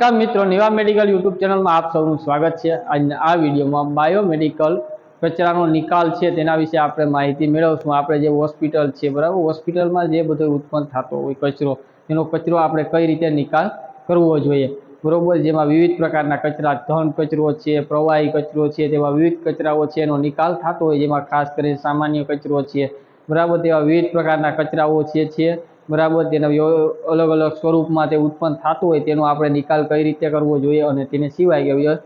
નમસ્કાર મિત્રો, Niva medical YouTube ચેનલમાં આપ સૌનું સ્વાગત છે. અને આ વિડીયોમાં બાયોમેડિકલ કચરાનો નિકાલ છે તેના વિશે આપણે માહિતી મેળવશું. આપણે જે હોસ્પિટલ છે, બરાબર? હોસ્પિટલમાં જે બધો ઉત્પન્ન થતો હોય કચરો, એનો કચરો આપણે કઈ રીતે નિકાલ કરવો જોઈએ? બરોબર? જેમાં વિવિધ પ્રકારના કચરા, ધન કચરો છે, પ્રવાહી કચરો છે તેવા વિવિધ કચરાઓ છે, એનો નિકાલ થતો હોય. જેમાં ખાસ કરીને સામાન્ય કચરો છે, બરાબર? તેવા વિવિધ પ્રકારના કચરાઓ છે બરાબર, તેના અલગ અલગ સ્વરૂપમાં તે ઉત્પન્ન થતું હોય તેનો આપણે નિકાલ કઈ રીતે કરવો જોઈએ અને તેને સિવાય કે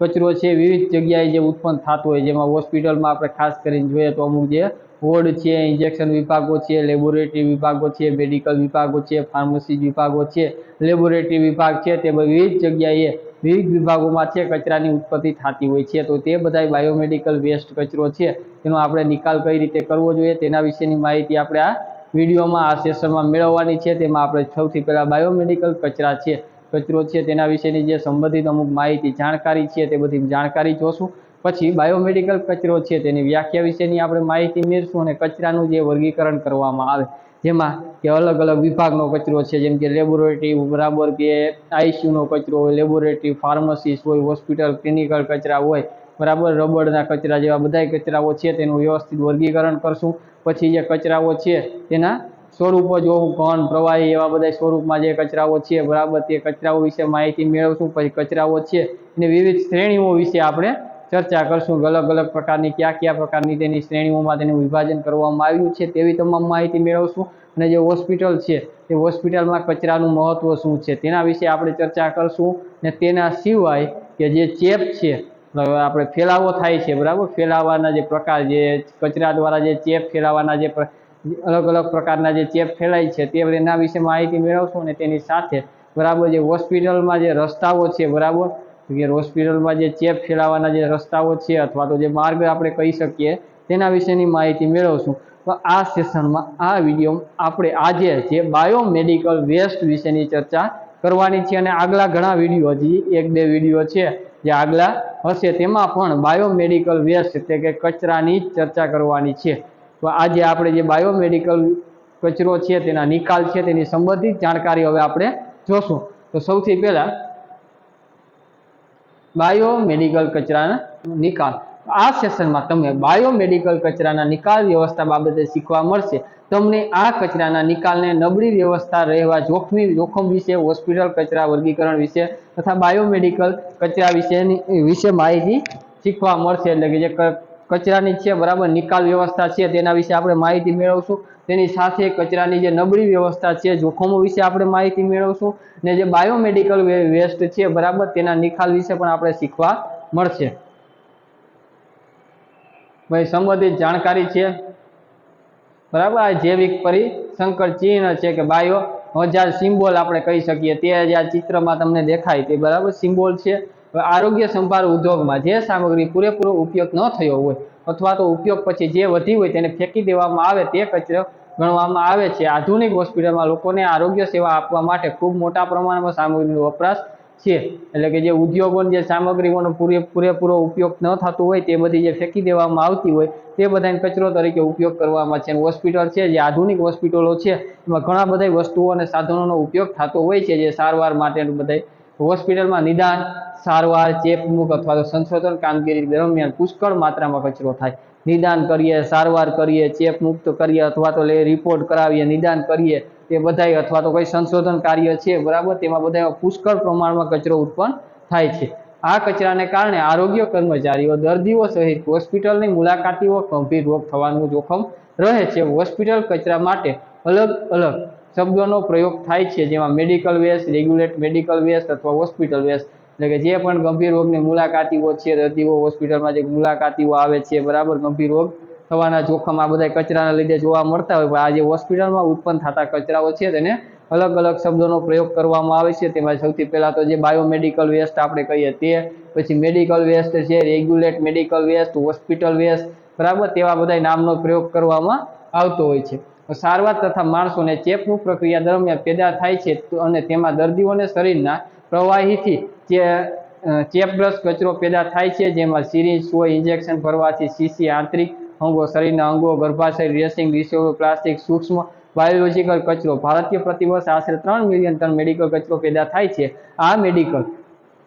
કચરો છે, વિવિધ જગ્યાએ જે ઉત્પન્ન થતો હોય, જેમાં હોસ્પિટલમાં આપણે ખાસ કરીને જોઈએ તો અમુક જે વોર્ડ છે, ઇન્જેક્શન વિભાગો છે, લેબોરેટરી વિભાગો છે, મેડિકલ વિભાગો છે ફાર્મસી વિભાગો છે, લેબોરેટરી વિભાગ છે, તે વિવિધ જગ્યાએ વિવિધ વિભાગોમાં છે, કચરાની ઉત્પત્તિ થતી હોય છે. તો તે બધા બાયોમેડિકલ વેસ્ટ કચરો છે, તેનો આપણે નિકાલ કઈ રીતે કરવો જોઈએ, તેના વિશેની માહિતી આપણે આ વિડીયોમાં આ સેશનમાં મેળવવાની છે. તેમાં આપણે સૌથી પહેલાં બાયોમેડિકલ કચરા છે, કચરો છે, તેના વિશેની જે સંબંધિત અમુક માહિતી, જાણકારી છે, તે બધી જાણકારી જોશું. પછી બાયોમેડિકલ કચરો છે, તેની વ્યાખ્યા વિશેની આપણે માહિતી મેળવીશું અને કચરાનું જે વર્ગીકરણ કરવામાં આવે, જેમાં કે અલગ અલગ વિભાગનો કચરો છે, જેમ કે લેબોરેટરી બરાબર કે આઈસીયુનો કચરો હોય, લેબોરેટરી ફાર્મસીસ હોય, હોસ્પિટલ, ક્લિનિકલ કચરા હોય બરાબર, રબરના કચરા જેવા બધાય કચરાઓ છે, તેનું વ્યવસ્થિત વર્ગીકરણ કરશું. પછી જે કચરાઓ છે, તેના સ્વરૂપો જોવું ઘન, પ્રવાહી એવા બધા સ્વરૂપમાં જે કચરાઓ છે, બરાબર, તે કચરાઓ વિશે માહિતી મેળવશું. પછી કચરાઓ છે અને વિવિધ શ્રેણીઓ વિશે આપણે ચર્ચા કરશું. અલગ અલગ પ્રકારની કયા કયા પ્રકારની તેની શ્રેણીઓમાં તેનું વિભાજન કરવામાં આવ્યું છે, તેવી તમામ માહિતી મેળવશું. અને જે હોસ્પિટલ છે, તે હોસ્પિટલમાં કચરાનું મહત્ત્વ શું છે, તેના વિશે આપણે ચર્ચા કરશું. ને તેના સિવાય કે જે ચેપ છે આપણે ફેલાવો થાય છે, બરાબર? ફેલાવાના જે પ્રકાર જે કચરા દ્વારા જે ચેપ ફેલાવાના જે અલગ અલગ પ્રકારના જે ચેપ ફેલાય છે, તે એના વિશે માહિતી મેળવશું અને તેની સાથે બરાબર જે હોસ્પિટલમાં જે રસ્તાઓ છે, બરાબર? કે હોસ્પિટલમાં જે ચેપ ફેલાવાના જે રસ્તાઓ છે અથવા તો જે માર્ગ આપણે કહી શકીએ, તેના વિશેની માહિતી મેળવશું. તો આ સેશનમાં, આ વીડિયો આપણે આજે જે બાયોમેડિકલ વેસ્ટ વિશેની ચર્ચા કરવાની છે અને આગલા ઘણા વીડિયો હજી એક બે વીડિયો છે. જે આગલા હશે તેમાં પણ બાયોમેડિકલ વેસ્ટ એટલે કે કચરાની ચર્ચા કરવાની છે. તો આજે આપણે જે બાયોમેડિકલ કચરો છે, તેના નિકાલ છે, તેની સંબંધિત જાણકારી હવે આપણે જોશું. તો સૌથી પહેલાં બાયોમેડિકલ કચરાના નિકાલ. આ સેશનમાં તમે બાયોમેડિકલ કચરાના નિકાલ વ્યવસ્થા બાબતે શીખવા મળશે. તમને આ કચરાના નિકાલને નબળી વ્યવસ્થા રહેવા જોખમી જોખમ વિશે, હોસ્પિટલ કચરા વર્ગીકરણ વિશે તથા બાયોમેડિકલ કચરા વિશેની, વિશે માહિતી શીખવા મળશે. એટલે કે જે કચરાની છે બરાબર નિકાલ વ્યવસ્થા છે તેના વિશે આપણે માહિતી મેળવશું. તેની સાથે કચરાની જે નબળી વ્યવસ્થા છે, જોખમો વિશે આપણે માહિતી મેળવશું. ને જે બાયોમેડિકલ વેસ્ટ છે બરાબર તેના નિકાલ વિશે પણ આપણે શીખવા મળશે. ભાઈ, સંબંધિત જાણકારી છે? બરાબર? આ જૈવિક પરિસંકર ચિહ્ન છે કે બાયો હજાર સિમ્બોલ આપણે કહી શકીએ, તે જે આ ચિત્રમાં તમને દેખાય તે બરાબર? સિમ્બોલ છે. આરોગ્ય સંભાળ ઉદ્યોગમાં જે સામગ્રી પૂરેપૂરો ઉપયોગ ન થયો હોય, અથવા તો ઉપયોગ પછી જે વધી હોય તેને ફેંકી દેવામાં આવે, તે કચરો ગણવામાં આવે છે. આધુનિક હોસ્પિટલમાં લોકોને આરોગ્ય સેવા આપવા માટે ખૂબ મોટા પ્રમાણમાં સામગ્રીનો વપરાશ છે. એટલે કે જે ઉદ્યોગોને જે સામગ્રીઓનો પૂરે, પૂરેપૂરો ઉપયોગ ન થતો હોય તે બધી જે ફેંકી દેવામાં આવતી હોય તે બધાને કચરો તરીકે ઉપયોગ કરવામાં છે. હોસ્પિટલ છે, જે આધુનિક હોસ્પિટલો છે, એમાં ઘણા બધા વસ્તુઓ અને સાધનોનો ઉપયોગ થતો હોય છે, જે સારવાર માટે બધા હોસ્પિટલમાં નિદાન, સારવાર ચેપમુક્ત અથવા તો સંશોધન કામગીરી દરમિયાન પુષ્કળ માત્રામાં કચરો થાય. નિદાન કરીએ, સારવાર કરીએ, ચેપ મુક્ત કરીએ અથવા તો લે રિપોર્ટ કરાવીએ, નિદાન કરીએ તે બધાય અથવા તો કોઈ સંશોધન કાર્ય છે, બરાબર? તેમાં બધા પુષ્કળ પ્રમાણમાં કચરો ઉત્પન્ન થાય છે. આ કચરાને કારણે આરોગ્ય કર્મચારીઓ દર્દીઓ સહિત હોસ્પિટલની મુલાકાતીઓ ગંભીર રોગ થવાનું જોખમ રહે છે. હોસ્પિટલ કચરા માટે અલગ અલગ શબ્દોનો પ્રયોગ થાય છે, જેમાં medical waste, regulate medical waste અથવા હોસ્પિટલ વેસ્ટ. એટલે કે જે પણ ગંભીર રોગની મુલાકાતીઓ છે, દર્દીઓ હોસ્પિટલમાં જે મુલાકાતીઓ આવે છે, બરાબર? ગંભીર રોગ થવાના જોખમ આ બધા કચરાના લીધે જોવા મળતા હોય, પણ આ જે હોસ્પિટલમાં ઉત્પન્ન થતા કચરાઓ છે તેને અલગ અલગ શબ્દોનો પ્રયોગ કરવામાં આવે છે. તેમાં સૌથી પહેલાં તો જે બાયોમેડિકલ વેસ્ટ આપણે કહીએ તે, પછી મેડિકલ વેસ્ટ છે, regulate medical waste, hospital waste, બરાબર તેવા બધા નામનો પ્રયોગ કરવામાં આવતો હોય છે. સારવાર તથા માણસોને ચેપનું પ્રક્રિયા દરમિયાન પેદા થાય છે અને તેમાં દર્દીઓને શરીરના પ્રવાહીથી જે ચેપગ્રસ્ત કચરો પેદા થાય છે, જેમાં સિરિંજ સોય, ઇન્જેક્શન ભરવાથી સીસી, આંતરિક અંગો, શરીરના અંગો, ગર્ભાશય રેસિંગ રિસેવો પ્લાસ્ટિક, સૂક્ષ્મ બાયોલોજીકલ કચરો. ભારતીય પ્રતિવર્ષ આશરે ત્રણ મિલિયન ટન મેડિકલ કચરો પેદા થાય છે. આ મેડિકલ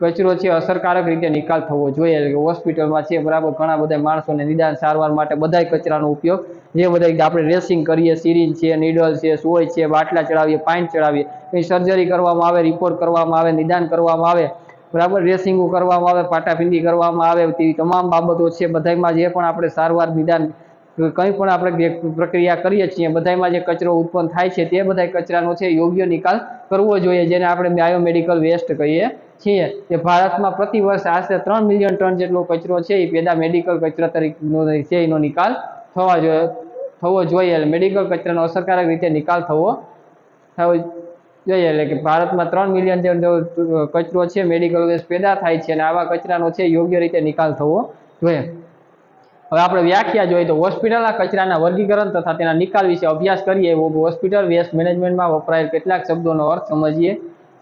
કચરો છે અસરકારક રીતે નિકાલ થવો જોઈએ. હોસ્પિટલમાં છે બરાબર, ઘણા બધા માણસોને નિદાન સારવાર માટે બધાય કચરાનો ઉપયોગ. જે બધા આપણે રેસિંગ કરીએ સિરિંજ છે નીડલ છે, સોય છે, બાટલા ચડાવીએ પાઇન્ટ ચડાવીએ. કંઈ સર્જરી કરવામાં આવે રિપોર્ટ કરવામાં આવે, નિદાન કરવામાં આવે. બરાબર? રેસિંગો કરવામાં આવે, પાટાપિંડી કરવામાં આવે તેવી તમામ બાબતો છે. બધામાં જે પણ આપણે સારવાર નિદાન કંઈ પણ આપણે પ્રક્રિયા કરીએ છીએ, બધામાં જે કચરો ઉત્પન્ન થાય છે, તે બધા કચરાનો છે, યોગ્ય નિકાલ કરવો જોઈએ, જેને આપણે બાયોમેડિકલ વેસ્ટ કહીએ છીએ. તે ભારતમાં પ્રતિ વર્ષ આશરે ત્રણ મિલિયન ટન જેટલો કચરો છે, એ પેદા મેડિકલ કચરા તરીકેનો છે, એનો નિકાલ થવા જોઈએ થવો જોઈએ. મેડિકલ કચરાનો અસરકારક રીતે નિકાલ થવો થવો જોઈએ, એટલે કે ભારતમાં ત્રણ મિલિયન જેટલો કચરો છે મેડિકલ વેસ્ટ પેદા થાય છે અને આવા કચરાનો છે, યોગ્ય રીતે નિકાલ થવો જોઈએ. હવે આપણે વ્યાખ્યા જોઈએ તો હોસ્પિટલના કચરાના વર્ગીકરણ તથા તેના નિકાલ વિશે અભ્યાસ કરીએ. હોસ્પિટલ વેસ્ટ મેનેજમેન્ટમાં વપરાયેલ કેટલાક શબ્દોનો અર્થ સમજીએ.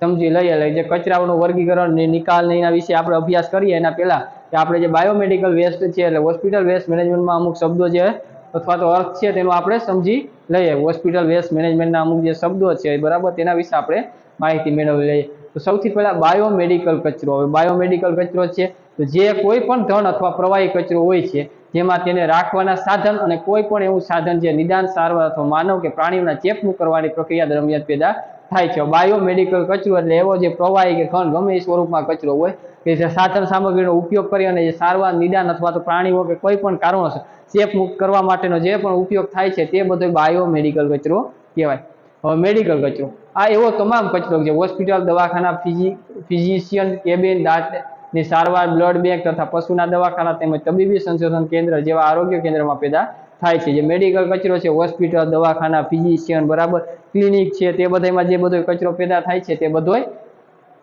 સમજી લઈએ, એટલે જે કચરાઓનું વર્ગીકરણ નિકાલ એના વિશે આપણે અભ્યાસ કરીએ. એના પહેલાં કે આપણે જે બાયોમેડિકલ વેસ્ટ છે, એટલે હોસ્પિટલ વેસ્ટ મેનેજમેન્ટમાં અમુક શબ્દો છે અથવા તો અર્થ છે તેનું આપણે સમજી લઈએ. હોસ્પિટલ વેસ્ટ મેનેજમેન્ટના અમુક જે શબ્દો છે બરાબર તેના વિશે આપણે માહિતી મેળવી લઈએ. તો સૌથી પહેલાં બાયોમેડિકલ કચરો. હવે બાયોમેડિકલ કચરો છે તો જે કોઈ પણ ધન અથવા પ્રવાહી કચરો હોય છે, જેમાં તેને રાખવાના સાધન અને કોઈ પણ એવું સાધન જે નિદાન સારવાર અથવા માનવ કે પ્રાણીઓના ચેપનું કરવાની પ્રક્રિયા દરમિયાન પેદા થાય છે. બાયોમેડિકલ કચરો એટલે એવો જે પ્રવાહી કે ઘન ગમે એ સ્વરૂપમાં કચરો હોય કે જે સાધન સામગ્રીનો ઉપયોગ કરી અને જે સારવાર, નિદાન અથવા તો પ્રાણીઓ કે કોઈ પણ કારણોસર ચેપ મુક્ત કરવા માટેનો જે પણ ઉપયોગ થાય છે તે બધો બાયોમેડિકલ કચરો કહેવાય. હવે મેડિકલ કચરો. આ એવો તમામ કચરો જે હોસ્પિટલ, દવાખાના, ફિઝી, ફિઝિશિયન કેબિન દાંતની સારવાર બ્લડ બેંક તથા પશુના દવાખાના તેમજ તબીબી સંશોધન કેન્દ્ર જેવા આરોગ્ય કેન્દ્રમાં પેદા થાય છે. જે મેડિકલ કચરો છે હોસ્પિટલ દવાખાના ફિઝિશિયન બરાબર ક્લિનિક છે, તે બધામાં જે બધો કચરો પેદા થાય છે, તે બધોય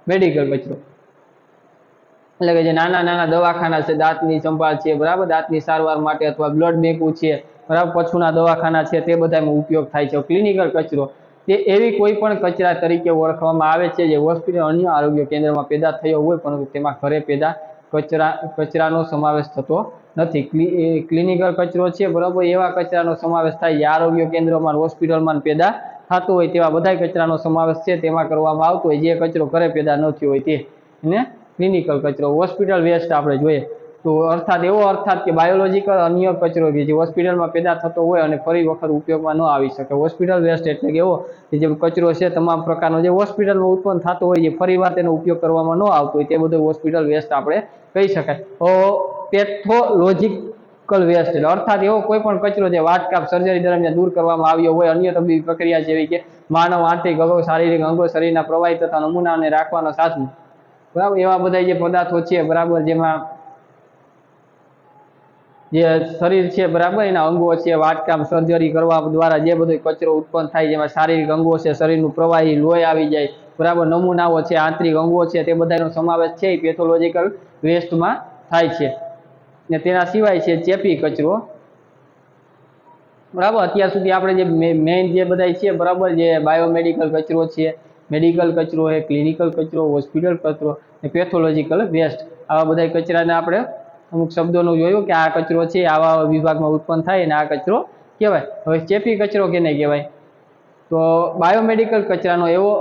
મેડિકલ કચરો. એટલે કે જે નાના નાના દવાખાના છે, દાંતની સંભાળ છે, બરાબર, દાંતની સારવાર માટે અથવા બ્લડ બેંકું છે, બરાબર પછુના દવાખાના છે, તે બધામાં ઉપયોગ થાય છે. ક્લિનિકલ કચરો, તે એવી કોઈ પણ કચરા તરીકે ઓળખવામાં આવે છે, જે હોસ્પિટલ અન્ય આરોગ્ય કેન્દ્રમાં પેદા થયો હોય, પરંતુ તેમાં ઘરે પેદા કચરા, કચરાનો સમાવેશ થતો નથી. ક્લિનિકલ કચરો છે, બરાબર? એવા કચરાનો સમાવેશ થાય. જે આરોગ્ય કેન્દ્રોમાં, હોસ્પિટલમાં પેદા થતો હોય તેવા બધા કચરાનો સમાવેશ છે, તેમાં કરવામાં આવતો હોય. જે કચરો ઘરે પેદા ન થયો હોય તે. અને ક્લિનિકલ કચરો. હોસ્પિટલ વેસ્ટ આપણે જોઈએ. તો અર્થાત એવો અર્થાત કે બાયોલોજીકલ અન્ય કચરો કે જે હોસ્પિટલમાં પેદા થતો હોય અને ફરી વખત ઉપયોગમાં ન આવી શકે. હોસ્પિટલ વેસ્ટ એટલે કે એવો કે જે કચરો છે તમામ પ્રકારનો જે હોસ્પિટલમાં ઉત્પન્ન થતો હોય જે ફરીવાર તેનો ઉપયોગ કરવામાં ન આવતો હોય તે બધો હોસ્પિટલ વેસ્ટ આપણે કહી શકાય. તો પેથોલોજીકલ વેસ્ટ એટલે અર્થાત એવો કોઈ પણ કચરો જે વાટકાપ સર્જરી દરમિયાન દૂર કરવામાં આવ્યો હોય, અન્ય તબીબી પ્રક્રિયા જેવી કે માનવ આંતરિક અંગો શારીરિક અંગો, શરીરના પ્રવાહી તથા નમૂનાને રાખવાનો સાધન. બરાબર? એવા બધા જે પદાર્થો છે, બરાબર, જેમાં જે શરીર છે બરાબર, એના અંગો છે, વાટકામ, સર્જરી કરવા દ્વારા જે બધો કચરો ઉત્પન્ન થાય, જેમાં શારીરિક અંગો છે, શરીરનું પ્રવાહી લોહી આવી જાય, બરાબર, નમૂનાઓ છે, આંતરિક અંગો છે, તે બધાનો સમાવેશ છે, એ પેથોલોજીકલ વેસ્ટમાં થાય છે. ને તેના સિવાય છે ચેપી કચરો. બરાબર, અત્યાર સુધી આપણે જે મેઇન જે બધા છે, બરાબર, જે બાયોમેડિકલ કચરો છે મેડિકલ કચરો છે ક્લિનિકલ કચરો હોસ્પિટલ કચરો, ને પેથોલોજીકલ વેસ્ટ આવા બધા કચરાને આપણે અમુક શબ્દોનું જોયું કે આ કચરો છે, આવા વિભાગમાં ઉત્પન્ન થાય અને આ કચરો કહેવાય. હવે ચેપી કચરો કેને કહેવાય? તો બાયોમેડિકલ કચરાનો એવો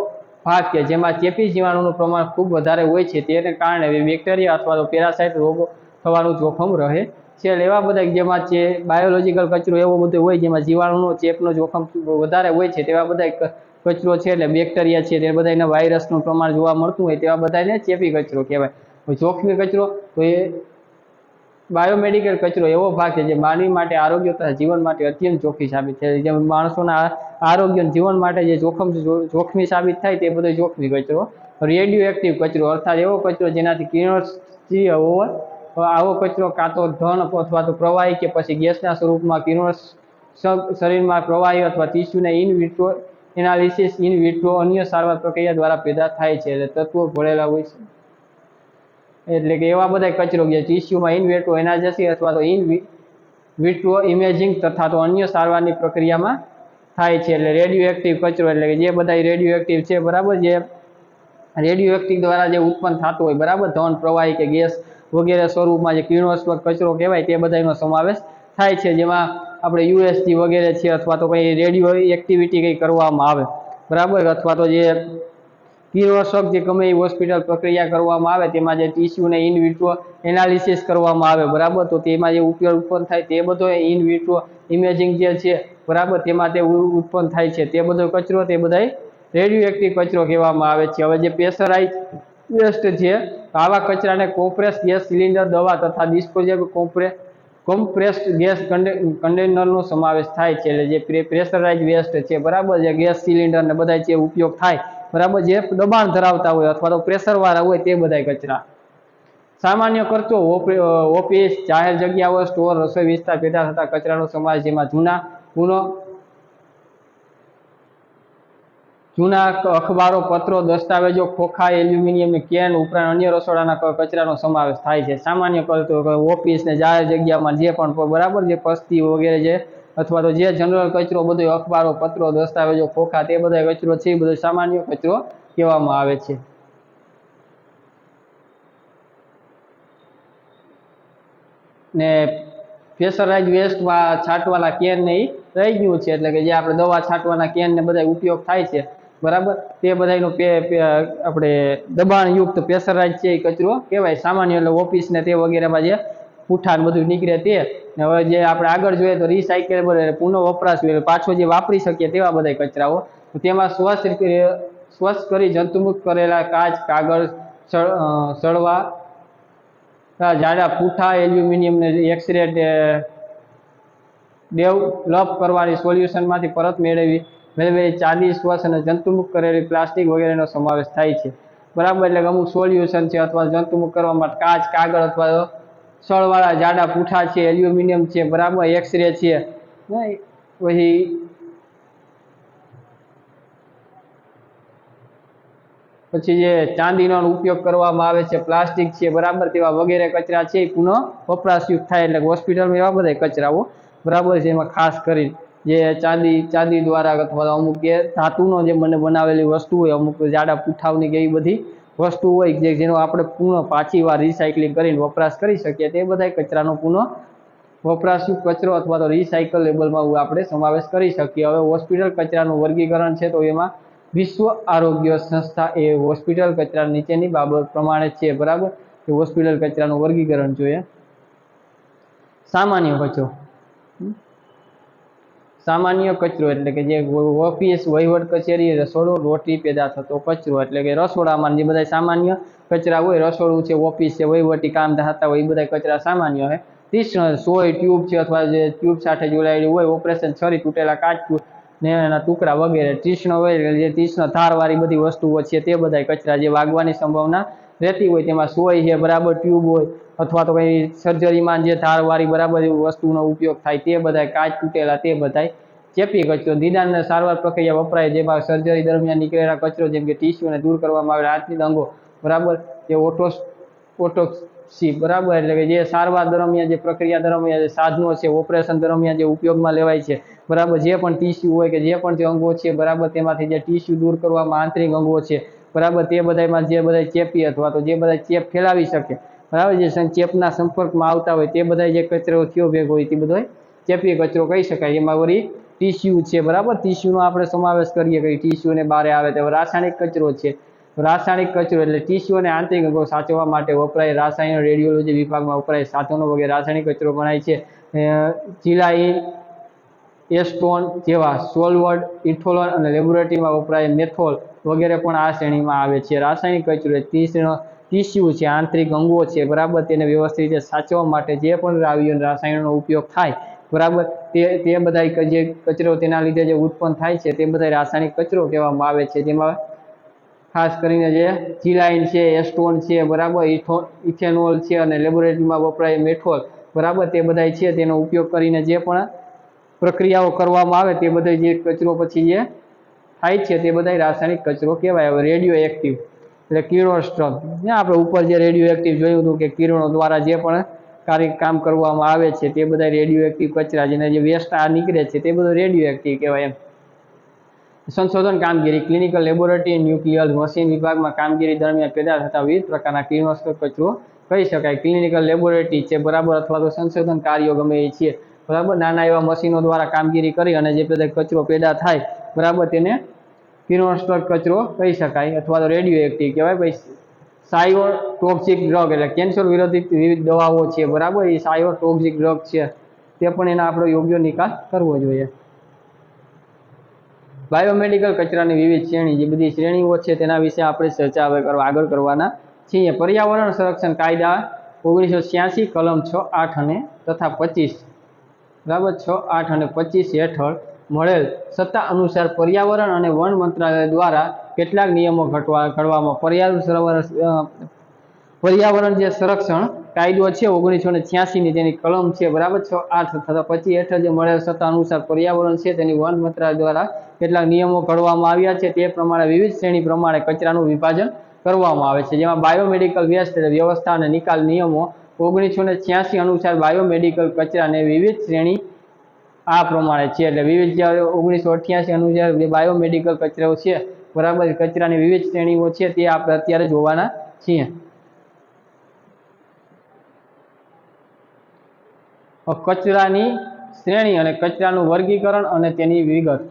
ભાગ કે જેમાં ચેપી જીવાણુનું પ્રમાણ ખૂબ વધારે હોય છે, તેને કારણે બેક્ટેરિયા અથવા તો પેરાસાઇટ રોગો થવાનું જોખમ રહે છે. એવા બધા જેમાં છે બાયોલોજીકલ કચરો એવો બધો હોય જેમાં જીવાણુનો, ચેપનો જોખમ વધારે હોય છે, તેવા બધા કચરો છે એટલે બેક્ટેરિયા છે, તે બધાના વાયરસનું પ્રમાણ જોવા મળતું હોય તેવા બધાને ચેપી કચરો કહેવાય. જોખમી કચરો તો એ બાયોમેડિકલ કચરો એવો ભાગ છે જે માનવી માટે આરોગ્ય તથા જીવન માટે અત્યંત જોખમી સાબિત થાય છે. જેમ માણસોના આરોગ્ય જીવન માટે જે જોખમ જોખમી સાબિત થાય તે બધો જોખમી કચરો. રેડિયો એક્ટિવ કચરો અર્થાત એવો કચરો જેનાથી કિરણોત્સર્ગીય હોવા, આવો કચરો કાં તો ધન અથવા તો પ્રવાહી કે પછી ગેસના સ્વરૂપમાં કિરણોત્સર્ગ શરીરમાં પ્રવાહી અથવા ટીસ્યુને in vitro analysis in vitro અન્ય સારવાર પ્રક્રિયા દ્વારા પેદા થાય છે. એટલે તત્વો ભળેલા હોય છે. એટલે કે એવા બધા કચરો જે ટીસ્યુમાં ઇન વિટ્રો એનાલિસિસ અથવા તો ઇન વિટ્રો ઇમેજિંગ તથા તો અન્ય સારવારની પ્રક્રિયામાં થાય છે. એટલે રેડિયો એક્ટિવ કચરો એટલે કે જે બધા રેડિયો એક્ટિવ છે, બરાબર જે રેડિયો એક્ટિવ દ્વારા જે ઉત્પન્ન થતો હોય, બરાબર? ધન, પ્રવાહી કે ગેસ વગેરે સ્વરૂપમાં જે કિરણોત્સર્ગ કચરો કહેવાય, તે બધાનો સમાવેશ થાય છે. જેમાં આપણે યુએસજી વગેરે છે, અથવા તો કંઈ રેડિયો એક્ટિવિટી કંઈ કરવામાં આવે, બરાબર? અથવા તો જે કિરણોત્સર્ગ જે ગમે એ હોસ્પિટલ પ્રક્રિયા કરવામાં આવે, તેમાં જે ટીસ્યુને ઇન વિટ્રો એનાલિસિસ કરવામાં આવે, બરાબર? તો તેમાં જે ઉપયોગ ઉત્પન્ન થાય તે બધો ઇન વિટ્રો ઇમેજિંગ જે છે, બરાબર? તેમાં તે ઉત્પન્ન થાય છે. તે બધો કચરો, તે બધાય રેડિયો એક્ટિવ કચરો કહેવામાં આવે છે. હવે જે પ્રેશરાઇઝ વેસ્ટ છે આવા કચરાને કોમ્પ્રેસ ગેસ સિલિન્ડર, દવા તથા ડિસ્પોઝેબલ કોમ્પ્રે કોમ્પ્રેસ્ડ ગેસ કન્ટેનરનો સમાવેશ થાય છે. એટલે જે પ્રેશરાઇઝ વેસ્ટ છે, બરાબર? જે ગેસ સિલિન્ડર ને બધા જે ઉપયોગ થાય. બરાબર જે દબાણ ધરાવતા હોય અથવા તો પ્રેશરવાળા હોય તે બધાય કચરા. સામાન્ય ખર્ચો ઓફિસ, જાહેર જગ્યાઓ સ્ટોર, રસોઈ, વિસ્તાર પેદા થતા કચરાનો સમાવેશ જેમાં જૂના, પુનઃ, જૂના અખબારો, પત્રો, દસ્તાવેજો, ખોખા એલ્યુમિનિયમની કેન, ઉપરાંત અન્ય રસોડાના કચરાનો સમાવેશ થાય છે. સામાન્ય કરતો ઓફિસ ને જાહેર જગ્યામાં જે પણ બરાબર જે પસ્તી વગેરે જે અથવા તો જે જનરલ કચરો બધો અખબારો, પત્રો, દસ્તાવેજો, ખોખા, તે બધા કચરો છે, એ બધો સામાન્ય કચરો કહેવામાં આવે છે. ને પ્રેશરાઇઝ વેસ્ટમાં છાંટવાના કેન ને ઈ રહી ગયું છે, એટલે કે જે આપણે દવા છાંટવાના કેન ને બધા ઉપયોગ થાય છે, બરાબર? તે બધાનું આપણે દબાણયુક્ત પ્રેશરાઇઝ છે, એ કચરો કહેવાય. સામાન્ય એટલે ઓફિસ ને તે વગેરેમાં જે પૂઠા બધું નીકળે તે. હવે જે આપણે આગળ જોઈએ તો રિસાયકલેબલ એટલે પુનઃ વપરાશ પાછો જે વાપરી શકીએ તેવા બધા કચરાઓ. તેમાં સ્વસ્થ સ્વચ્છ કરી જંતુમુક્ત કરેલા કાચ, કાગળ સળવા જાડા પૂઠા એલ્યુમિનિયમને એક્સરે ડેવલપ કરવાની સોલ્યુશનમાંથી પરત મેળવી. મેળવેલી ચાંદી સ્વચ્છ અને જંતુમુક્ત કરેલી પ્લાસ્ટિક વગેરેનો સમાવેશ થાય છે. બરાબર, એટલે અમુક સોલ્યુશન છે, અથવા જંતુમુક્ત કરવા માટે કાચ, કાગળ અથવા સળવાળા જાડા પૂઠા છે, એલ્યુમિનિયમ છે, બરાબર એક્સરે છે. પછી પછી જે ચાંદીનો ઉપયોગ કરવામાં આવે છે, પ્લાસ્ટિક છે, બરાબર તેવા વગેરે કચરા છે, એ પુનઃ વપરાશયુક્ત થાય એટલે હોસ્પિટલમાં એવા બધા કચરાઓ, બરાબર છે, એમાં ખાસ કરી જે ચાંદી ચાંદી દ્વારા અથવા અમુક જે ધાતુનો જે મને બનાવેલી વસ્તુ હોય, અમુક જાડા પૂઠાવની કે એવી બધી વસ્તુ હોય જે જેનો આપણે પુનઃ પાછી વાર રિસાયકલિંગ કરીને વપરાશ કરી શકીએ તે બધા કચરાનો પુનઃ વપરાશયુક્ત કચરો અથવા તો રિસાયકલેબલમાં આપણે સમાવેશ કરી શકીએ. હવે હોસ્પિટલ કચરાનું વર્ગીકરણ છે તો એમાં વિશ્વ આરોગ્ય સંસ્થા એ હોસ્પિટલ કચરા નીચેની બાબત પ્રમાણે છે, બરાબર? હોસ્પિટલ કચરાનું વર્ગીકરણ જોઈએ. સામાન્ય કચરો? સામાન્ય કચરો એટલે કે જે ઓફિસ વહીવટ કચેરી રસોડું રોટી પેદા થતો કચરો એટલે કે રસોડામાં જે બધા સામાન્ય કચરા હોય, રસોડું છે, ઓફિસ છે, વહીવટી કામ થતા હોય, એ બધા કચરા સામાન્ય હોય. તીક્ષ્ણ સોય ટ્યુબ છે અથવા જે ટ્યુબ સાથે જોડાયેલી હોય, ઓપરેશન છરી તૂટેલા કાચ ને એના ટુકડા વગેરે. તીક્ષ્ણ હોય જે તીક્ષ્ણ ધારવાળી બધી વસ્તુઓ છે તે બધા કચરા જે વાગવાની સંભાવના રહેતી હોય તેમાં સોય છે, બરાબર ટ્યુબ હોય, અથવા તો કંઈ સર્જરીમાં જે ધારવાળી બરાબર વસ્તુનો ઉપયોગ થાય તે બધા કાચ તૂટેલા તે બધા ચેપી કચરો, નિદાનને સારવાર પ્રક્રિયા વપરાય, જેમાં સર્જરી દરમિયાન નીકળેલા કચરો જેમ કે ટીસ્યુને દૂર કરવામાં આવેલા હાથની અંગો બરાબર? જે ઓટોસ ઓટોપ્સી બરાબર? એટલે કે જે સારવાર દરમિયાન જે પ્રક્રિયા દરમિયાન જે સાધનો છે, ઓપરેશન દરમિયાન જે ઉપયોગમાં લેવાય છે, બરાબર? જે પણ ટીસ્યુ હોય કે જે પણ જે અંગો છે, બરાબર? તેમાંથી જે ટીસ્યુ દૂર કરવામાં આંતરિક અંગો છે બરાબર, તે બધામાં જે બધા ચેપી અથવા તો જે બધા ચેપ ફેલાવી શકે, બરાબર જે ચેપના સંપર્કમાં આવતા હોય, તે બધા જે કચરો થયો ભેગો હોય, તે બધો ચેપી કચરો કહી શકાય. એમાં વળી ટીસ્યુ છે, બરાબર? ટીસ્યુનો આપણે સમાવેશ કરીએ કે ટીસ્યુને બહાર આવે તો રાસાયણિક કચરો છે. રાસાયણિક કચરો એટલે ટીસ્યુ અને આંતરિક અંગો સાચવવા માટે વપરાય રાસાયણ રેડિયોલોજી વિભાગમાં વપરાય સાધનો વગેરે રાસાયણિક કચરો ગણાય છે. ચિલાઈ એસ્ટોન જેવા સોલવર્ડ, ઇથોલોન અને લેબોરેટરીમાં વપરાય મેથોલ વગેરે પણ આ શ્રેણીમાં આવે છે. રાસાયણિક કચરો ટીસ્યુ ટીસ્યુ છે, આંતરિક અંગો છે, બરાબર? તેને વ્યવસ્થિત રીતે સાચવવા માટે જે પણ દ્રાવ્યો રાસાયણનો ઉપયોગ થાય, બરાબર? તે તે બધા જે કચરો તેના લીધે જે ઉત્પન્ન થાય છે, તે બધા રાસાયણિક કચરો કહેવામાં આવે છે. જેમાં ખાસ કરીને જે ચિલાઇન છે, એસ્ટોન છે, બરાબર? ઇથો, ઇથેનોલ છે અને લેબોરેટરીમાં વપરાય મેઠોલ બરાબર? તે બધા છે. તેનો ઉપયોગ કરીને જે પણ પ્રક્રિયાઓ કરવામાં આવે, તે બધા જે કચરો પછી જે થાય છે તે બધા રાસાયણિક કચરો કહેવાય. હવે રેડિયો એક્ટિવ એટલે કિરણોત્સર્ગ ને આપણે ઉપર જે રેડિયો એક્ટિવ જોયું હતું કે કિરણો દ્વારા જે પણ કાર્ય કામ કરવામાં આવે છે તે બધા રેડિયો એક્ટિવ કચરા જેના જે વેસ્ટ આ નીકળે છે તે બધું રેડિયો એક્ટિવ કહેવાય એમ. સંશોધન કામગીરી ક્લિનિકલ લેબોરેટરી ન્યુક્લિયર મશીન વિભાગમાં કામગીરી દરમિયાન પેદા થતા વિવિધ પ્રકારના કિરણોત્સર્ગ કચરો કહી શકાય. ક્લિનિકલ લેબોરેટરી છે બરાબર અથવા તો સંશોધન કાર્યો ગમે એ છે. બરાબર? નાના એવા મશીનો દ્વારા કામગીરી કરી અને જે બધા કચરો પેદા થાય, બરાબર? તેને કિરણોત્સર્ગ કચરો કહી શકાય અથવા તો રેડિયો એક્ટિવ કહેવાય. પછી સાયો ટોક્સિક ડ્રગ એટલે કેન્સર વિરોધી વિવિધ દવાઓ છે, બરાબર? એ સાયો ટોક્સિક ડ્રગ છે. તે પણ એના આપણે યોગ્ય નિકાલ કરવો જોઈએ. બાયોમેડિકલ કચરાની વિવિધ શ્રેણી, જે બધી શ્રેણીઓ છે, તેના વિશે આપણે ચર્ચા હવે કરવા, આગળ કરવાના છીએ. પર્યાવરણ સંરક્ષણ કાયદા ઓગણીસો છ્યાસી, કલમ છ, આઠ અને તથા પચીસ. બરાબર? છ, આઠ અને પચીસ હેઠળ મળેલ સત્તા અનુસાર પર્યાવરણ અને વન મંત્રાલય દ્વારા કેટલાક નિયમો ઘટવા ઘડવામાં પર્યાવરણ જે સંરક્ષણ કાયદો છે ઓગણીસો ને છ્યાસીની જેની કલમ છે, બરાબર છ, આઠ તથા પછી હેઠળ જે મળેલ સત્તા અનુસાર પર્યાવરણ છે તેની વન મંત્રાલય દ્વારા કેટલાક નિયમો ઘડવામાં આવ્યા છે, તે પ્રમાણે વિવિધ શ્રેણી પ્રમાણે કચરાનું વિભાજન કરવામાં આવે છે. જેમાં બાયોમેડિકલ વેસ્ટ વ્યવસ્થા અને નિકાલ નિયમો ઓગણીસો ને છ્યાસી અનુસાર બાયોમેડિકલ કચરાને વિવિધ શ્રેણી આ પ્રમાણે છે. એટલે વિવિધ ઓગણીસો અઠ્યાસી અનુસાર જે બાયોમેડિકલ કચરો છે, બરાબર, કચરાની વિવિધ શ્રેણીઓ છે, તે આપણે અત્યારે જોવાના છીએ. કચરાની શ્રેણી અને કચરાનું વર્ગીકરણ અને તેની વિગત.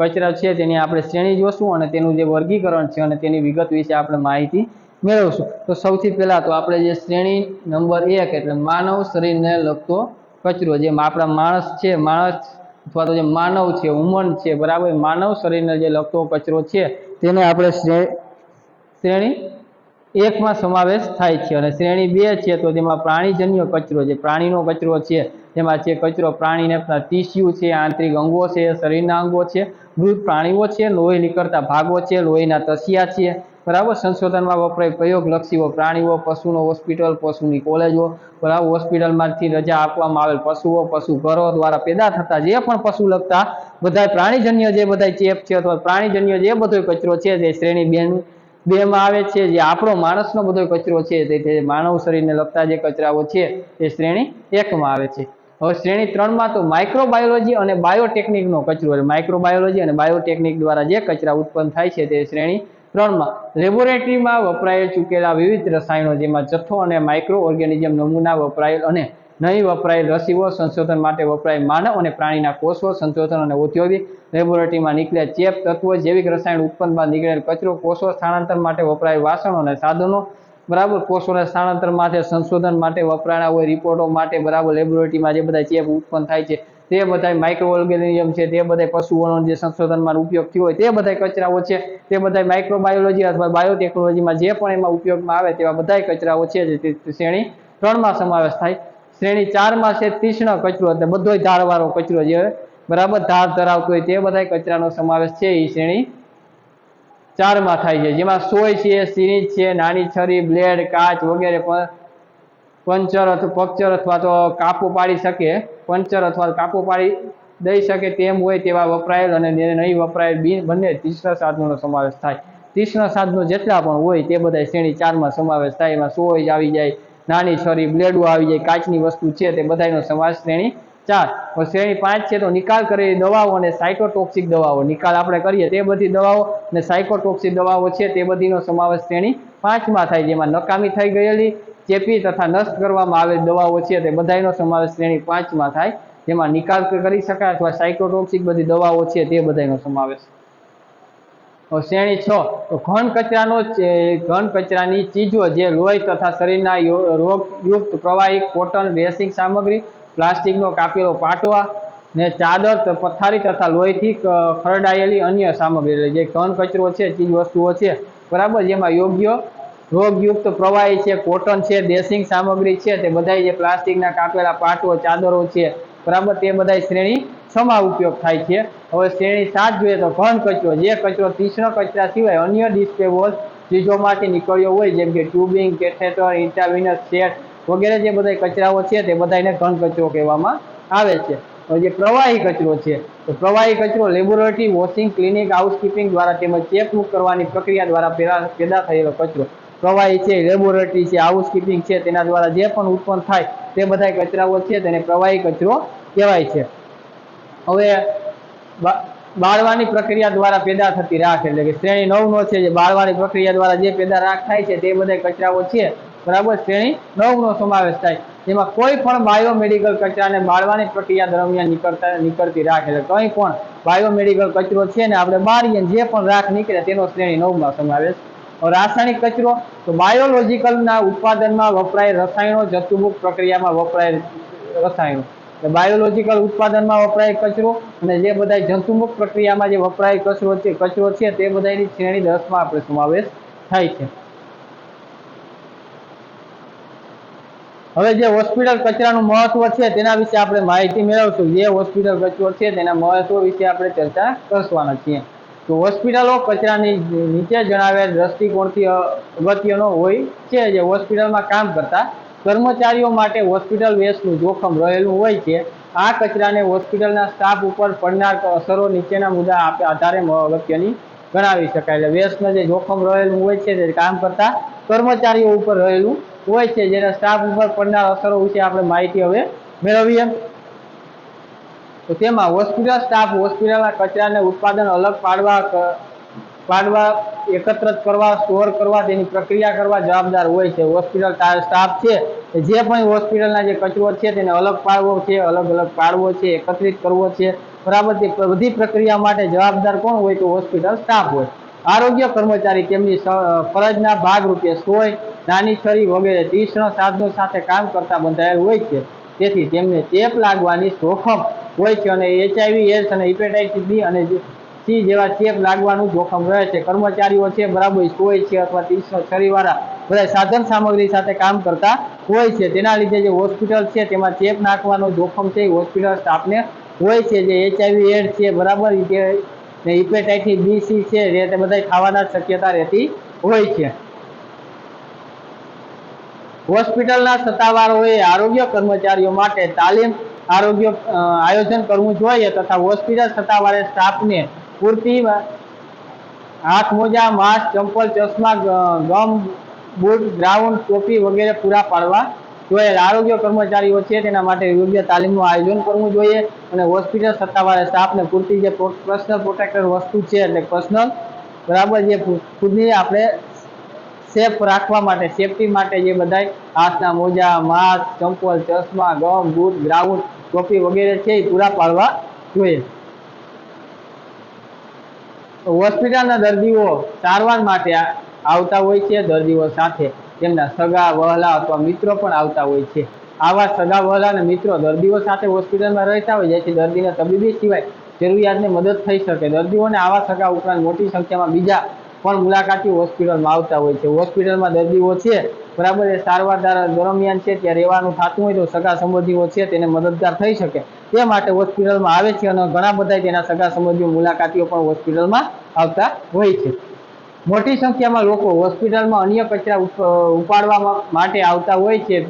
કચરા છે, તેની આપણે શ્રેણી જોશું અને તેનું જે વર્ગીકરણ છે અને તેની વિગત વિશે આપણે માહિતી મેળવશું. તો સૌથી પહેલાં તો આપણે જે શ્રેણી નંબર એક, એટલે માનવ શરીરને લગતો કચરો જેમ આપણા માણસ છે, માણસ અથવા તો જે માનવ છે, ઉમન છે, બરાબર? માનવ શરીરને જે લગતો કચરો છે, તેને આપણે શ્રેણી એકમાં સમાવેશ થાય છે અને શ્રેણી બે છે તો તેમાં પ્રાણીજન્ય કચરો જે પ્રાણીનો કચરો છે, તેમાં છે કચરો પ્રાણીને ટીસ્યુ છે, આંતરિક અંગો છે, શરીરના અંગો છે, મૃત પ્રાણીઓ છે, લોહી નીકળતા ભાગો છે, લોહીના તસિયા છે બરાબર? સંશોધનમાં વપરાય પ્રયોગલક્ષીઓ પ્રાણીઓ, પશુનો હોસ્પિટલ, પશુની કોલેજો. બરાબર? હોસ્પિટલમાંથી રજા આપવામાં આવેલ પશુઓ પશુ ઘરો દ્વારા પેદા થતા જે પણ પશુ લગતા બધા પ્રાણીજન્ય જે બધા ચેપ છે અથવા પ્રાણીજન્ય જે બધો કચરો છે તે શ્રેણી બેન, બેમાં આવે છે, જે આપણો માણસનો બધો કચરો છે તે માનવ શરીરને લગતા જે કચરાઓ છે તે શ્રેણી એકમાં આવે છે. હવે શ્રેણી ત્રણમાં તો માઇક્રોબાયોલોજી અને બાયોટેકનિકનો કચરો માઇક્રોબાયોલોજી અને બાયોટેકનિક દ્વારા જે કચરા ઉત્પન્ન થાય છે તે શ્રેણી ત્રણમાં, લેબોરેટરીમાં વપરાયેલ ચૂકેલા વિવિધ રસાયણો જેમાં જથ્થો અને માઇક્રો ઓર્ગેનિઝમ નમૂના વપરાયેલ અને નહીં વપરાયેલ રસીઓ સંશોધન માટે વપરાય માનવ અને પ્રાણીના કોષો સંશોધન અને ઔદ્યોગિક લેબોરેટરીમાં નીકળ્યા ચેપ તત્વો, જૈવિક રસાયણ ઉત્પન્નમાં નીકળેલ કચરો, કોષો સ્થાનાંતર માટે વપરાય વાસણો અને સાધનો, બરાબર? કોષોના સ્થાનાંતર માટે સંશોધન માટે વપરાયા હોય, રિપોર્ટો માટે, બરાબર? લેબોરેટરીમાં જે બધા ચેપ ઉત્પન્ન થાય છે તે બધા માઇક્રો ઓર્ગેનિઝમ છે, તે બધા પશુઓનો જે સંશોધનમાં ઉપયોગ થયો હોય તે બધા કચરાઓ છે. તે બધા માઇક્રોબાયોલોજી અથવા બાયોટેકનોલોજીમાં જે પણ એમાં ઉપયોગમાં આવે તેવા બધા કચરાઓ છે જે શ્રેણી ત્રણમાં સમાવેશ થાય. શ્રેણી ચારમાં છે તીક્ષ્ણ કચરો એટલે બધો ધારવાળો કચરો જે બરાબર ધાર ધરાવતો હોય તે બધા કચરાનો સમાવેશ છે એ શ્રેણી ચારમાં થાય છે. જેમાં સોય છે સિરીજ છે, નાની છરી, બ્લેડ, કાચ વગેરે પણ પંચર અથવા પંક્ચર અથવા તો કાપો પાડી શકે, પંચર અથવા કાપો પાડી દઈ શકે તેમ હોય તેવા વપરાયેલ અને નહીં વપરાયેલ બિન, બંને તીક્ષ્ણ સાધનોનો સમાવેશ થાય. તીક્ષ્ણ સાધનો જેટલા પણ હોય તે બધા શ્રેણી ચારમાં સમાવેશ થાય. એમાં સોય આવી જાય, નાની છરી, બ્લેડો આવી જાય, કાચની વસ્તુ છે તે બધાનો સમાવેશ શ્રેણી ચાર. શ્રેણી પાંચ છે તો નિકાલ કરેલી દવાઓ અને સાયકોટોક્સિક દવાઓ. નિકાલ આપણે કરીએ તે બધી દવાઓ અને સાયકોટોક્સિક દવાઓ છે તે બધીનો સમાવેશ શ્રેણી પાંચમાં થાય, જેમાં નકામી થઈ ગયેલી ચેપી તથા નષ્ટ કરવામાં આવેલી દવાઓ છે તે બધાનો સમાવેશ શ્રેણી પાંચમાં થાય, જેમાં નિકાલ કરી શકાય અથવા સાયકોટોક્સિક બધી દવાઓ છે તે બધાનો સમાવેશ. શ્રેણી છ, તો ઘન કચરાનો ઘન કચરાની ચીજો જે લોહી તથા શરીરના રોગયુક્ત પ્રવાહી કોટન ડ્રેસિંગ સામગ્રી, પ્લાસ્ટિકનો કાપેલો પાટવા ને ચાદર પથારી તથા લોહીથી ખરડાયેલી અન્ય સામગ્રી જે ઘન કચરો છે ચીજ વસ્તુઓ છે, બરાબર? જેમાં યોગ્ય રોગયુક્ત પ્રવાહી છે, કોટન છે ડ્રેસિંગ સામગ્રી છે, તે બધા જે પ્લાસ્ટિકના કાપેલા પાટો, ચાદરો છે, બરાબર તે બધા શ્રેણી છમાં ઉપયોગ થાય છે. હવે શ્રેણી સાત જોઈએ તો ઘન કચરો, જે કચરો તીક્ષ્ણ કચરા સિવાય અન્ય ડિસ્પેબલ ચીજોમાંથી નીકળ્યો હોય, જેમ કે ટ્યુબિંગ, કેથેટર ઇન્ટાવિનસ સેટ વગેરે જે બધા કચરાઓ છે, તે બધાને ઘન કચરો કહેવામાં આવે છે. જે પ્રવાહી કચરો છે, તો પ્રવાહી કચરો લેબોરેટરી, વોશિંગ ક્લિનિક, હાઉસકીપિંગ દ્વારા તેમજ ચેકબુક કરવાની પ્રક્રિયા દ્વારા પેદા થયેલો કચરો. પ્રવાહી છે લેબોરેટરી છે હાઉસકીપિંગ છે, તેના દ્વારા જે પણ ઉત્પન્ન થાય તે બધા કચરાઓ છે તેને પ્રવાહી કચરો કહેવાય છે. હવે બાળવાની પ્રક્રિયા દ્વારા પેદા થતી રાખ એટલે કે શ્રેણી નવનો છે જે બાળવાની પ્રક્રિયા દ્વારા જે પેદા રાખ થાય છે તે બધા કચરાઓ છે. બરાબર? શ્રેણી નવનો સમાવેશ થાય. તેમાં કોઈ પણ બાયોમેડિકલ કચરાને બાળવાની પ્રક્રિયા દરમિયાન નીકળતા, નીકળતી રાખ એટલે કંઈ પણ બાયોમેડિકલ કચરો છે ને આપણે બાળીએ જે પણ રાખ નીકળે તેનો શ્રેણી નવમાં સમાવેશ રાસાયણિક કચરો, તો બાયોલોજીકલના ઉત્પાદનમાં વપરાય રસાયણો, જંતુમુક્ત પ્રક્રિયામાં વપરાય રસાયણો. બાયોલોજીકલ ઉત્પાદનમાં વપરાય કચરો અને જે બધા જંતુમુક્ત પ્રક્રિયામાં જે વપરાય કચરો છે કચરો છે, તે બધાની શ્રેણી દસમાં આપણે સમાવેશ થાય છે. હવે જે હોસ્પિટલ કચરાનું મહત્વ છે, તેના વિશે આપણે માહિતી મેળવશું. જે હોસ્પિટલ કચરો છે, તેના મહત્વ વિશે આપણે ચર્ચા કરવાના છીએ. તો હોસ્પિટલો કચરાની નીચે જણાવેલ દ્રષ્ટિકોણથી અગત્યનો હોય છે જે હોસ્પિટલમાં કામ કરતા કર્મચારીઓ માટે હોસ્પિટલ વેસ્ટનું જોખમ રહેલું હોય છે. આ કચરાને હોસ્પિટલના સ્ટાફ ઉપર પડનાર અસરો નીચેના મુદ્દા આધારે અગત્યની ગણાવી શકાય. એટલે વેસ્ટનું જે જોખમ રહેલું હોય છે તે કામ કરતા કર્મચારીઓ ઉપર રહેલું હોય છે. જેના સ્ટાફ ઉપર પડનાર અસરો વિશે આપણે માહિતી હવે મેળવીએ. તો તેમાં હોસ્પિટલ સ્ટાફ હોસ્પિટલના કચરાને ઉત્પાદન અલગ પાડવા પાડવા એકત્રિત કરવા સ્ટોર કરવા, તેની પ્રક્રિયા કરવા જવાબદાર હોય છે. હોસ્પિટલ સ્ટાફ છે જે પણ હોસ્પિટલના જે કચરો છે તેને અલગ પાડવો છે, અલગ અલગ પાડવો છે, એકત્રિત કરવો છે. બરાબર તે બધી પ્રક્રિયા માટે જવાબદાર કોણ હોય તો હોસ્પિટલ સ્ટાફ હોય. આરોગ્ય કર્મચારી તેમની ફરજના ભાગરૂપે સોય, નાની છરી વગેરે, તીક્ષ્ણ સાધનો સાથે કામ કરતા બંધાયેલ હોય છે. તેથી તેમને ચેપ લાગવાની જોખમ હોય છે અને એચઆઈવી એડ્સ અને હિપેટાઇટિસ બી અને સી જેવા ચેપ લાગવાનું જોખમ રહે છે. કર્મચારીઓ છે, બરાબર સોય છે અથવા ત્રીસો છરીવાળા બધા સાધન સામગ્રી સાથે કામ કરતા હોય છે. તેના લીધે જે હોસ્પિટલ છે, તેમાં ચેપ નાખવાનો જોખમ છે. હોસ્પિટલ સ્ટાફને હોય છે. જે એચઆઈવી એડ છે, બરાબર જે હિપેટાઇટિસ બી સી છે તે બધા ખાવાના શક્યતા રહેતી હોય છે. હોસ્પિટલના સત્તાવાળાઓએ આરોગ્ય કર્મચારીઓ માટે તાલીમ, આરોગ્ય આયોજન કરવું જોઈએ તથા હોસ્પિટલ સત્તાવાળા સ્ટાફને પૂરતી હાથ મોજા માસ્ક ચંપલ, ચશ્મા ગમ, બૂટ, ગ્રાઉન્ડ, ટોપી વગેરે પૂરા પાડવા જોઈએ. આરોગ્ય કર્મચારીઓ છે તેના માટે યોગ્ય તાલીમનું આયોજન કરવું જોઈએ અને હોસ્પિટલ સત્તાવાળા સ્ટાફને પૂરતી જે પર્સનલ પ્રોટેક્ટર વસ્તુ છે એટલે પર્સનલ, બરાબર, જે ખુદની આપણે સેફ રાખવા માટે સેફટી માટે જે બધાય હાથના મોજા, માસ્ક, ચંપલ, ચશ્મા, ગમ, બૂટ, ગ્રાઉન્ડ, ટોપી વગેરે છે એ પૂરા પાડવા જોઈએ. હોસ્પિટલના દર્દીઓ સારવાર માટે આવતા હોય છે, દર્દીઓ સાથે. તેમના સગા, વહલા અથવા મિત્રો પણ આવતા હોય છે. આવા સગા, વહલા અને મિત્રો દર્દીઓ સાથે હોસ્પિટલમાં રહેતા હોય, જેથી દર્દીને તબીબી સિવાય જરૂરિયાતને મદદ થઈ શકે. દર્દીઓને આવા સગા ઉપરાંત મોટી સંખ્યામાં બીજા પણ મુલાકાતી હોસ્પિટલમાં આવતા હોય છે. હોસ્પિટલમાં દર્દીઓ છે, બરાબર એ સારવાર દરમિયાન છે, ત્યાં રહેવાનું થતું હોય તો સગા સંબંધીઓ છે, તેને મદદગાર થઈ શકે. તે માટે હોસ્પિટલમાં આવે છે અને ઘણા બધા તેના સગા સંબંધીઓ મુલાકાતીઓ પણ હોસ્પિટલમાં આવતા હોય છે. મોટી સંખ્યામાં લોકો હોસ્પિટલમાં અન્ય કચરા ઉપ- ઉપાડવા માટે આવતા હોય છે.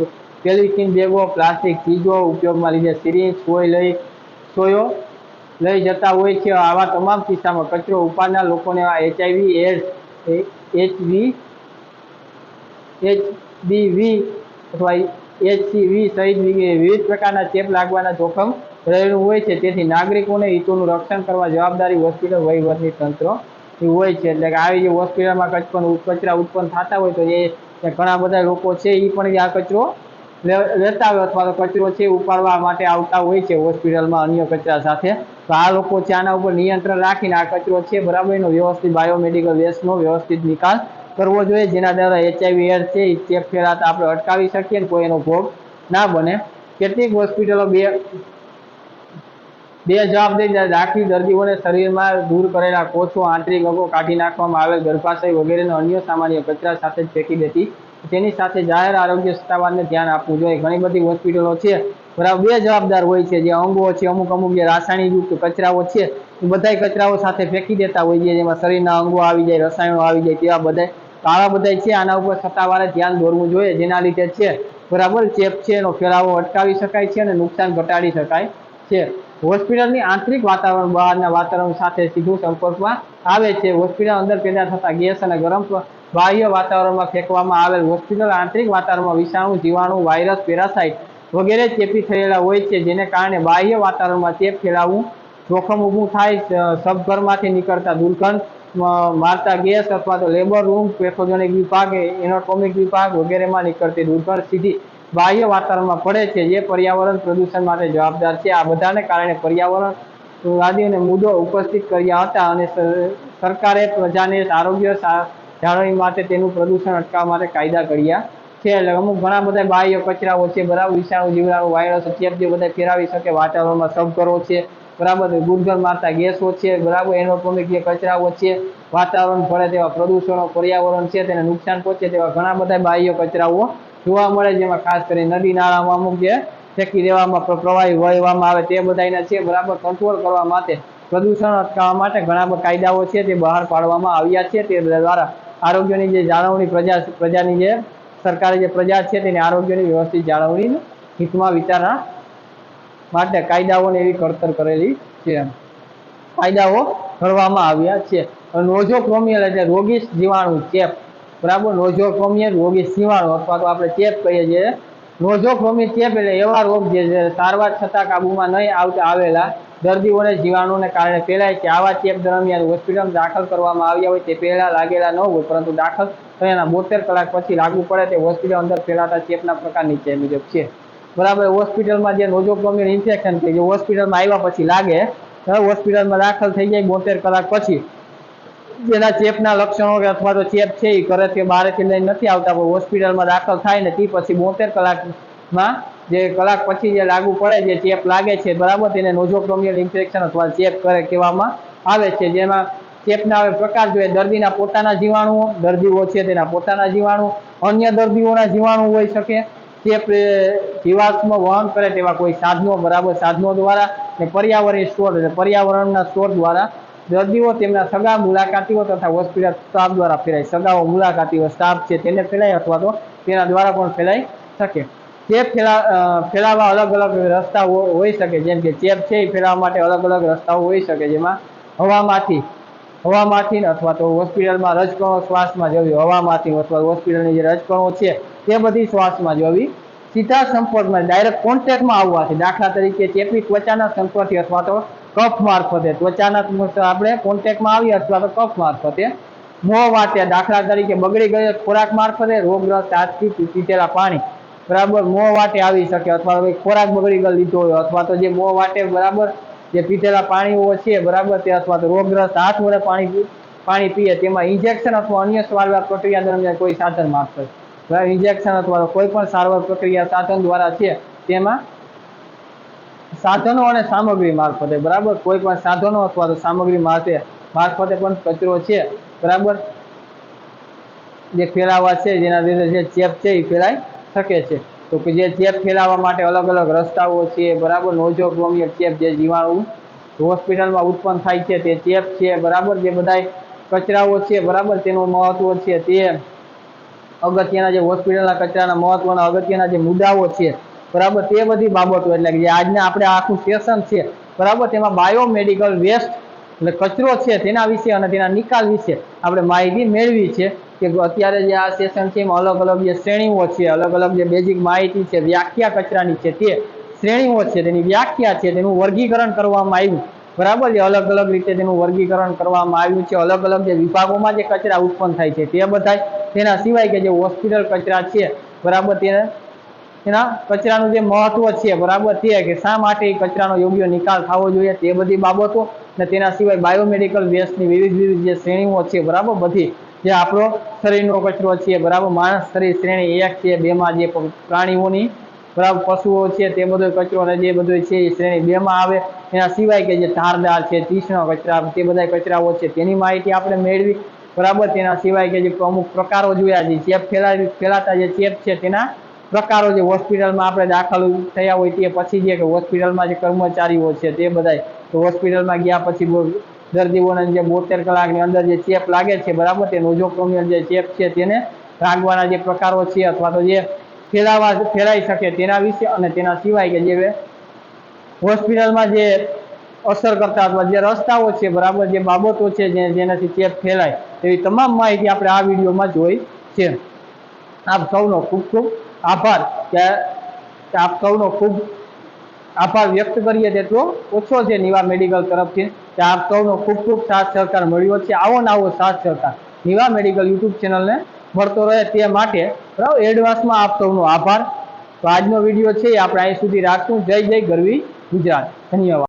પોલિથીન બેગો, પ્લાસ્ટિક ચીજો ઉપયોગમાં લીધે, સિરિંજ કોઈ લઈ, સોયો લઈ જતા હોય છે. આવા તમામ કિસ્સામાં કચરો ઉપાડનાર લોકોને એચઆઈવી એડ્સ એચવી એચબીવી અથવા એચસીવી સહિત વિવિધ પ્રકારના ચેપ લાગવાના જોખમ રહેલું હોય છે. તેથી નાગરિકોને હિતોનું રક્ષણ કરવા જવાબદારી હોસ્પિટલ વહીવટની તંત્ર હોય છે. એટલે કે આવી જે હોસ્પિટલમાં કચપણ કચરા ઉત્પન્ન થતા હોય તો એ ઘણા બધા લોકો છે એ પણ આ કચરો હોય અથવા તો કચરો છે ઉપાડવા માટે આવતા હોય છે હોસ્પિટલમાં અન્ય કચરા સાથે. તો આ લોકો છે ઉપર નિયંત્રણ રાખીને આ કચરો છે બરાબર એનો વ્યવસ્થિત બાયોમેડિકલ વેસ્ટનો વ્યવસ્થિત નિકાલ કરવો જોઈએ, જેના દ્વારા એચઆઈવી એર છે એ ચેપ ફેલાતા આપણે અટકાવી શકીએ ને કોઈ એનો ભોગ ના બને. કેટલીક હોસ્પિટલો બે બે જવાબદારી રાખી દર્દીઓને શરીરમાં દૂર કરેલા કોષો, આંતરિક અંગો કાઢી નાખવામાં આવેલ ગર્ભાશય વગેરેનો અન્ય સામાન્ય કચરા સાથે ફેંકી દેતી તેની સાથે જાહેર આરોગ્ય સત્તાવારને ધ્યાન આપવું જોઈએ. ઘણી બધી હોસ્પિટલો છે, બરાબર, બે જવાબદાર હોય છે. જે અંગો છે, અમુક અમુક જે રાસાયણિક યુક્ત કચરાઓ છે, એ બધાય કચરાઓ સાથે ફેંકી દેતા હોય છે. જેમાં શરીરના અંગો આવી જાય, રસાયણો આવી જાય તેવા બધા આવા બધા છે. આના ઉપર સત્તાવારે ધ્યાન દોરવું જોઈએ. જેના લીધે છે, બરાબર, ચેપ છે, એનો ફેલાવો અટકાવી શકાય છે અને નુકસાન ઘટાડી શકાય છે. હોસ્પિટલની આંતરિક વાતાવરણ, બહારના વાતાવરણ સાથે સીધું સંપર્કમાં આવે છે. હોસ્પિટલ અંદર પેદા થતા ગેસ અને ગરમ બાહ્ય વાતાવરણમાં ફેંકવામાં આવેલ હોસ્પિટલ આંતરિક વાતાવરણમાં વિષાણુ, જીવાણુ, વાયરસ, પેરાસાઇટ વગેરે ચેપી થયેલા હોય છે, જેને કારણે બાહ્ય વાતાવરણમાં ચેપ ફેલાવવું જોખમ ઊભું થાય સબઘરમાંથી નીકળતા દુર્ગંધ મારતા ગેસ અથવા તો લેબર રૂમ, પેથોજેનિક વિભાગ, એનાટોમિક વિભાગ વગેરેમાં નીકળતી દુર્ગંધ સીધી બાહ્ય વાતાવરણમાં પડે છે, જે પર્યાવરણ પ્રદૂષણ માટે જવાબદાર છે. આ બધાને કારણે પર્યાવરણ વાદીઓને મુદ્દો ઉપસ્થિત કર્યા હતા અને સર- સરકારે પ્રજાને આરોગ્ય જાળવણી માટે તેનું પ્રદૂષણ અટકાવવા માટે કાયદા કર્યા છે. એટલે અમુક ઘણા બધા બાહ્ય કચરાઓ છે, બરાબર? વિષાણુ, જીવડાણુ, વાયરસ જે બધા ફેરાવી શકે, વાતાવરણમાં સબકરો છે, બરાબર? ગુર્જર મારતા ગેસો છે, બરાબર? એનોટોમિક જે કચરાઓ છે, વાતાવરણ ભળે તેવા પ્રદૂષણો, પર્યાવરણ છે, તેને નુકસાન પહોંચે તેવા ઘણા બધા બાહ્ય કચરાઓ જોવા મળે જેમાં ખાસ કરીને નદી, નાળામાં અમુક જે ફેંકી દેવામાં પ્રવાહી વહેવામાં આવે તે બધાના છે, બરાબર? કંટ્રોલ કરવા માટે, પ્રદૂષણ અટકાવવા માટે ઘણા કાયદાઓ છે, તે બહાર પાડવામાં આવ્યા છે. તે દ્વારા આરોગ્યની જે જાળવણી પ્રજા પ્રજાની જે સરકારે જે પ્રજા છે તેની આરોગ્યની વ્યવસ્થિત જાળવણી હિતમાં વિચારણા માટે કાયદાઓને એવી કડતર કરેલી છે. કાયદાઓ કરવામાં આવ્યા છે. નોઝોક્રોમિયલ એટલે રોગીશ જીવાણુ, ચેપ. બરાબર? નોઝોક્રોમિયલ રોગીશ જીવાણુ અથવા તો આપણે ચેપ કહીએ છીએ. નોઝોક્રોમિક ચેપ એટલે એવા રોગ જે સારવાર છતાં કાબૂમાં નહીં આવતા આવેલા દર્દીઓને જીવાણુને કારણે ફેલાય છે. આવા ચેપ દરમિયાન હોસ્પિટલમાં દાખલ કરવામાં આવ્યા હોય તે પહેલા લાગેલા ન હોય, પરંતુ દાખલ થયાના બોતેર કલાક પછી લાગુ પડે તે હોસ્પિટલ અંદર ફેલાતા ચેપના પ્રકાર નીચે મુજબ છે. બરાબર, હોસ્પિટલમાં જે નોઝોક્રોમિયલ ઇન્ફેક્શન છે જે હોસ્પિટલમાં આવ્યા પછી લાગે હોસ્પિટલમાં દાખલ થઈ જાય બોતેર કલાક પછી. જેના ચેપના લક્ષણો કે અથવા તો ચેપ છે એ ઘરેથી બહારથી લઈને નથી આવતા, પણ હોસ્પિટલમાં દાખલ થાય ને તે પછી બોતેર કલાકમાં જે કલાક પછી જે લાગુ પડે જે ચેપ લાગે છે, બરાબર તેને નોઝોક્રોમિયલ ઇન્ફેક્શન અથવા ચેપ કરે કહેવામાં આવે છે. જેમાં ચેપના હવે પ્રકાર જોઈએ, દર્દીના પોતાના જીવાણુઓ દર્દીઓ છે તેના પોતાના જીવાણુ અન્ય દર્દીઓના જીવાણુ હોઈ શકે. ચેપ જીવાશ્મ વહન કરે તેવા કોઈ સાધનો, બરાબર, સાધનો દ્વારા ને પર્યાવરણીય સ્ત્રોત એટલે પર્યાવરણના સ્ત્રોત દ્વારા દર્દીઓ તેમના સગા મુલાકાતીઓ તથા હોસ્પિટલ સ્ટાફ દ્વારા ફેલાય. સગાઓ મુલાકાતીઓ, સ્ટાફ છે, તેને ફેલાય અથવા તો તેના દ્વારા પણ ફેલાઈ શકે. ચેપ ફેલા ફેલાવવા ફેલાવા અલગ અલગ રસ્તાઓ હોઈ શકે, જેમ કે ચેપ છે એ ફેલાવા માટે અલગ અલગ રસ્તાઓ હોઈ શકે, જેમાં હવામાંથી હવામાંથી અથવા તો હોસ્પિટલમાં રજકણો શ્વાસમાં જવી હવામાંથી અથવા હોસ્પિટલની જે રજકણો છે, તે બધી શ્વાસમાં જવી સીધા સંપર્કમાં ડાયરેક્ટ કોન્ટેક્ટમાં આવવાથી, દાખલા તરીકે ચેપી ત્વચાના સંપર્કથી અથવા તો કફ મારફતે, ત્વચાના આપણે કોન્ટેક્ટમાં આવીએ અથવા તો કફ મારફતે મોં વાંચ્યા દાખલા તરીકે બગડી ગયો ખોરાક મારફતે, રોગગ્રસ્ત આજથી પીતેલા પાણી બરાબર મોં વાટે આવી શકે અથવા ખોરાક બગડી ગયો લીધો હોય અથવા તો જે મોં વાટે બરાબર જે પીધેલા પાણીઓ છે બરાબર તે અથવા તો રોગગ્રસ્ત હાથ વડે પાણી પાણી પીએ તેમાં ઇન્જેક્શન અથવા અન્ય સારવાર પ્રક્રિયા દરમિયાન કોઈ સાધન મારફત બરાબર ઇન્જેક્શન અથવા કોઈ પણ સારવાર પ્રક્રિયા સાધન દ્વારા છે તેમાં સાધનો અને સામગ્રી મારફતે, બરાબર? કોઈ પણ સાધનો અથવા તો સામગ્રી મારફતે મારફતે પણ કચરો છે, બરાબર? જે ફેલાવા છે, જેના લીધે જે ચેપ છે એ ફેલાઈ શકે છે. તો કે જે ચેપ ફેલાવવા માટે અલગ અલગ રસ્તાઓ છે, બરાબર? નોઝોક્રોમિયલ ચેપ જે જીવાણુ હોસ્પિટલમાં ઉત્પન્ન થાય છે, તે ચેપ છે, બરાબર? જે બધાય કચરાઓ છે, બરાબર? તેનું મહત્વ છે તે અગત્યના જે હોસ્પિટલના કચરાના મહત્વના અગત્યના જે મુદ્દાઓ છે, બરાબર? તે બધી બાબતો એટલે કે જે આજના આપણે આખું સેશન છે, બરાબર? તેમાં બાયોમેડિકલ વેસ્ટ, એટલે કચરો છે તેના વિશે અને તેના નિકાલ વિશે આપણે માહિતી મેળવી છે. કે અત્યારે જે આ સેશન છે એમાં અલગ અલગ જે શ્રેણીઓ છે, અલગ અલગ જે બેઝિક માહિતી છે, વ્યાખ્યા કચરાની છે તે શ્રેણીઓ છે, તેની વ્યાખ્યા છે, તેનું વર્ગીકરણ કરવામાં આવ્યું. બરાબર છે? અલગ અલગ રીતે તેનું વર્ગીકરણ કરવામાં આવ્યું છે. અલગ અલગ જે વિભાગોમાં જે કચરા ઉત્પન્ન થાય છે તે બધા તેના સિવાય કે જે હોસ્પિટલ કચરા છે, બરાબર તેને એના કચરાનું જે મહત્વ છે, બરાબર તે કે શા માટે કચરાનો યોગ્ય નિકાલ થવો જોઈએ તે બધી બાબતો અને તેના સિવાય બાયોમેડિકલ વેસ્ટની વિવિધ વિવિધ જે શ્રેણીઓ છે, બરાબર બધી. જે આપણો શરીરનો કચરો છે, બરાબર? માણસ શરીર, શ્રેણી, એક છે, બેમાં જે પ્રાણીઓની, બરાબર? પશુઓ છે, તે બધો કચરો અને જે બધો છે, એ શ્રેણી બેમાં આવે. એના સિવાય કે જે ધારદાર છે, તીક્ષ્ણ કચરા, તે બધા કચરાઓ છે, તેની માહિતી આપણે મેળવી. બરાબર? તેના સિવાય કે જે અમુક પ્રકારો જોયા છે, ચેપ ફેલાવી, ફેલાતા જે ચેપ છે, તેના પ્રકારો જે હોસ્પિટલમાં આપણે દાખલ થયા હોય તે પછી જે હોસ્પિટલમાં જે કર્મચારીઓ છે, તે બધાય. તો હોસ્પિટલમાં ગયા પછી દર્દીઓને જે બોતેર કલાકની અંદર જે ચેપ લાગે છે, બરાબર? તે નોઝોક્રોમિયલ જે ચેપ છે તેને રાખવાના જે પ્રકારો છે અથવા તો જે ફેલાવા ફેલાઈ શકે તેના વિશે અને તેના સિવાય કે જે હોસ્પિટલમાં જે અસર કરતા અથવા જે રસ્તાઓ છે, બરાબર? જે બાબતો છે જે જેનાથી ચેપ ફેલાય એવી તમામ માહિતી આપણે આ વિડીયોમાં જોઈ છે. આપ સૌનો ખૂબ ખૂબ આભાર. કે આપ સૌનો ખૂબ આભાર વ્યક્ત કરીએ તેટલો ઓછો છે નિવા મેડિકલ તરફથી. કે આપ સૌનો ખૂબ ખૂબ સાથ સહકાર મળ્યો છે. આવો ને આવો સાથ સહકાર. નિવા મેડિકલ યુટ્યુબ ચેનલને મળતો રહે તે માટે બરાબર એડવાન્સમાં આપ સૌનો આભાર. તો આજનો વીડિયો છે એ આપણે અહીં સુધી રાખશું. જય જય ગરવી ગુજરાત. ધન્યવાદ.